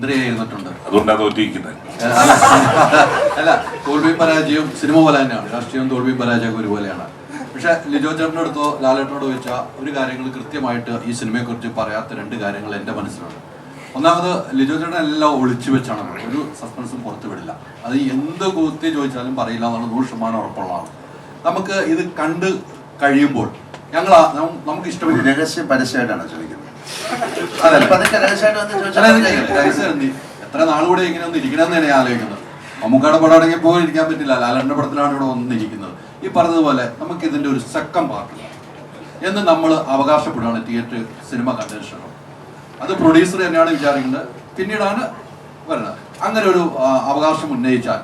മന്ത്രിയായിരുന്നിട്ടുണ്ട് അതുകൊണ്ടാണ് തോറ്റിരിക്കുന്നത് അല്ല, തോൽവി പരാജയം പരാജയവും സിനിമ പോലെ തന്നെയാണ്. രാഷ്ട്രീയം തോൽവി പരാജയം ഒരുപോലെയാണ്. പക്ഷെ ലിജോ ചേട്ടന്റെ അടുത്തോ ലാലേട്ടനോട് ചോദിച്ചാൽ ഒരു കാര്യങ്ങൾ കൃത്യമായിട്ട് ഈ സിനിമയെക്കുറിച്ച് പറയാത്ത രണ്ട് കാര്യങ്ങൾ എന്റെ മനസ്സിലുണ്ട്. ഒന്നാമത് ലിജോ ചേട്ടൻ എല്ലാം ഒളിച്ചു വെച്ചാണ് പറയുന്നത്. ഒരു സസ്പെൻസും പുറത്തു വിടില്ല. അത് എന്ത് കുത്തി ചോദിച്ചാലും പറയില്ല എന്നുള്ള നൂറ് ശതമാനം ഉറപ്പുള്ളതാണ്. നമുക്ക് ഇത് കണ്ട് കഴിയുമ്പോൾ ഞങ്ങൾ നമുക്ക് ഇഷ്ടപ്പെട്ട രഹസ്യ പരസ്യമായിട്ടാണ് ചോദിക്കുന്നത്. എത്ര നാളുകൂടെ ഇങ്ങനെ ഒന്ന് ഇരിക്കണമെന്ന് തന്നെ ആലോചിക്കുന്നത്. ആലോചിക്കുന്നത് പടം പടമാണെങ്കിൽ പോയി ഇരിക്കാൻ പറ്റില്ല. ലാലന്റെ പടത്തിലാണ് ഇവിടെ വന്നിരിക്കുന്നത് ഈ പറഞ്ഞതുപോലെ നമുക്ക് ഇതിന്റെ ഒരു സെക്കൻഡ് പാർട്ട് എന്ന് നമ്മൾ അവകാശപ്പെടുകയാണ് തിയേറ്റർ സിനിമ കണ്ടതിന് അത് പ്രൊഡ്യൂസർ തന്നെയാണ് വിചാരിക്കുന്നത്. പിന്നീടാണ് വരുന്നത്. അങ്ങനെ ഒരു അവകാശം ഉന്നയിച്ചാൽ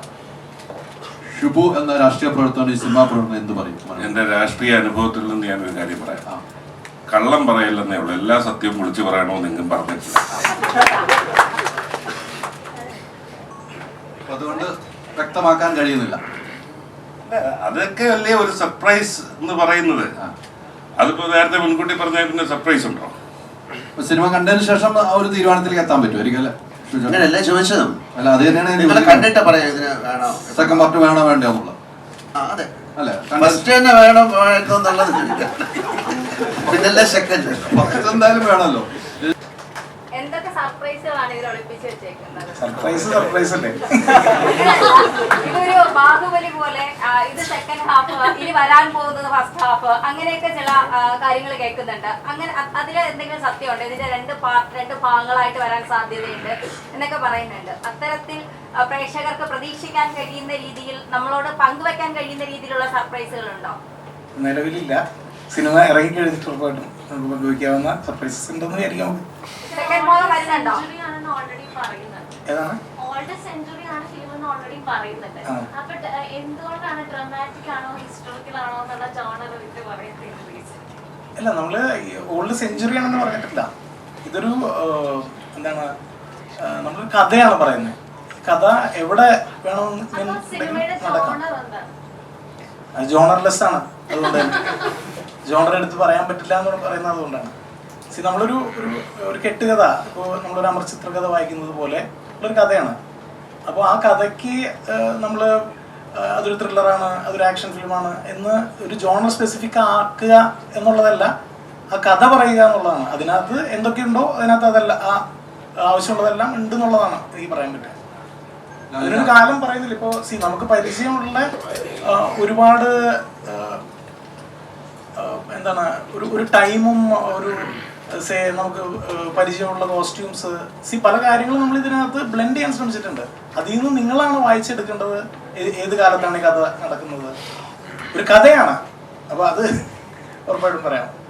ഷുബു എന്ന രാഷ്ട്രീയ പ്രവർത്തനം ഈ സിനിമാ പ്രവർത്തനം എന്ത് പറയും? എന്റെ രാഷ്ട്രീയ അനുഭവത്തിൽ നിന്ന് ഞാൻ ഒരു കാര്യം പറയാം. കള്ളം പറയില്ലെന്നേ ഉള്ളൂ. എല്ലാ സത്യവും വിളിച്ചു പറയണമെന്ന് നിങ്ങൾ പറഞ്ഞിട്ടില്ല. അതുകൊണ്ട് വ്യക്തമാക്കാൻ കഴിയുന്നില്ല. അതൊക്കെ അല്ലേ ഒരു സർപ്രൈസ് എന്ന് പറയുന്നത്. അതിപ്പോ നേരത്തെ മുൻകൂട്ടി പറഞ്ഞാൽ പിന്നെ സർപ്രൈസ് ഉണ്ടോ? സിനിമ കണ്ടതിന് ശേഷം ആ ഒരു തീരുമാനത്തിലേക്ക് എത്താൻ പറ്റുമായിരിക്കും അല്ലേ? അങ്ങനെയല്ല ചോദിച്ചതും. അല്ല അത് തന്നെയാണ്. കണ്ടിട്ട് പറയാം ഇതിന് വേണോ? സെക്കൻഡ് പാർട്ട് വേണോ വേണ്ടോ എന്നുള്ളത്. അതെ. അല്ലെ? ഫസ്റ്റ് തന്നെ വേണം എന്നുള്ളത് പിന്നല്ലേ സെക്കൻഡ് ഫസ്റ്റ് എന്തായാലും വേണമല്ലോ. എന്തൊക്കെ സർപ്രൈസുകളാണ് ഇതിൽ ഒളിപ്പിച്ച് വെച്ചേക്കുന്നത്? സർപ്രൈസ് സർപ്രൈസ് അല്ലേ? ഇതൊരു ബാഹുബലി പോലെ ഇത് സെക്കൻഡ് ഹാഫ് ഇനി വരാൻ പോകുന്നത് ഫസ്റ്റ് ഹാഫ് അങ്ങനെയൊക്കെ ചില കാര്യങ്ങൾ കേൾക്കുന്നുണ്ട്. അങ്ങനെ അതിൽ എന്തെങ്കിലും സത്യമുണ്ട്? ഇതിന്റെ രണ്ട് പാർട്ട് രണ്ട് ഭാഗങ്ങളായിട്ട് വരാൻ സാധ്യതയുണ്ട് എന്നൊക്കെ പറയുന്നുണ്ട്. അത്തരത്തിൽ പ്രേക്ഷകർക്ക് പ്രതീക്ഷിക്കാൻ കഴിയുന്ന രീതിയിൽ നമ്മളോട് പങ്കുവെക്കാൻ കഴിയുന്ന രീതിയിലുള്ള സർപ്രൈസുകൾ ഉണ്ടോ നിലവിലില്ല. സിനിമ ഇറങ്ങി കഴിഞ്ഞിട്ട് ഉറപ്പായിട്ടും നമുക്ക് പങ്കുവയ്ക്കാവുന്ന സർപ്രൈസസ് ഉണ്ടെന്ന് വിചാരിക്കാം നമുക്ക്. ഏതാണ്? ഓൾഡ് സെഞ്ചുറി ആണ് ഫിലിം എന്ന് ഓൾറെഡി പറയുന്നുണ്ട്. അപ്പൊ എന്തുകൊണ്ടാണ് ഡ്രമാറ്റിക് ആണോ ഹിസ്റ്റോറിക്കൽ ആണോ എന്നുള്ള ജോണർ വിട്ട് പറയുന്നത് അല്ല നമ്മൾ ഓൾഡ് സെഞ്ചുറി ആണെന്ന് പറഞ്ഞിട്ടില്ല. ഇതൊരു എന്താണ് നമ്മൾ നമ്മളൊരു കഥയാണ് പറയുന്നത്. കഥ എവിടെ വേണമെന്ന് സിനിമയുടെ നടക്കാം. ജോണർലെസ് ആണ്. അതുകൊണ്ട് ജോണർ എടുത്ത് പറയാൻ പറ്റില്ല എന്ന് പറയുന്നത് അതുകൊണ്ടാണ് സി നമ്മളൊരു ഒരു ഒരു കെട്ടുകഥ ഇപ്പോൾ നമ്മളൊരു അമർ ചിത്രകഥ വായിക്കുന്നത് പോലെ ഉള്ളൊരു കഥയാണ്. അപ്പോൾ ആ കഥയ്ക്ക് നമ്മൾ അതൊരു ത്രില്ലറാണ് അതൊരു ആക്ഷൻ ഫിലിമാണ് എന്ന് ഒരു ജോണർ സ്പെസിഫിക് ആക്കുക എന്നുള്ളതല്ല ആ കഥ പറയുക എന്നുള്ളതാണ്. അതിനകത്ത് എന്തൊക്കെയുണ്ടോ അതിനകത്ത് അതല്ല ആ ആവശ്യമുള്ളതെല്ലാം ഉണ്ട് എന്നുള്ളതാണ് എനിക്ക് പറയാൻ പറ്റുക. അതിനൊരു കാലം പറയുന്നില്ല. ഇപ്പോൾ സി നമുക്ക് പരിചയമുള്ള ഒരുപാട് എന്താണ് ഒരു ഒരു ടൈമും ഒരു സേ നമുക്ക് പരിചയമുള്ള കോസ്റ്റ്യൂംസ് സി പല കാര്യങ്ങളും നമ്മൾ ഇതിനകത്ത് ബ്ലെൻഡ് ചെയ്യാൻ ശ്രമിച്ചിട്ടുണ്ട്. അതിൽ നിന്ന് നിങ്ങളാണ് വായിച്ചെടുക്കേണ്ടത് ഏത് കാലത്താണ് ഈ കഥ നടക്കുന്നത്? ഒരു കഥയാണ്. അപ്പൊ അത് ഉറപ്പായിട്ടും പറയാം.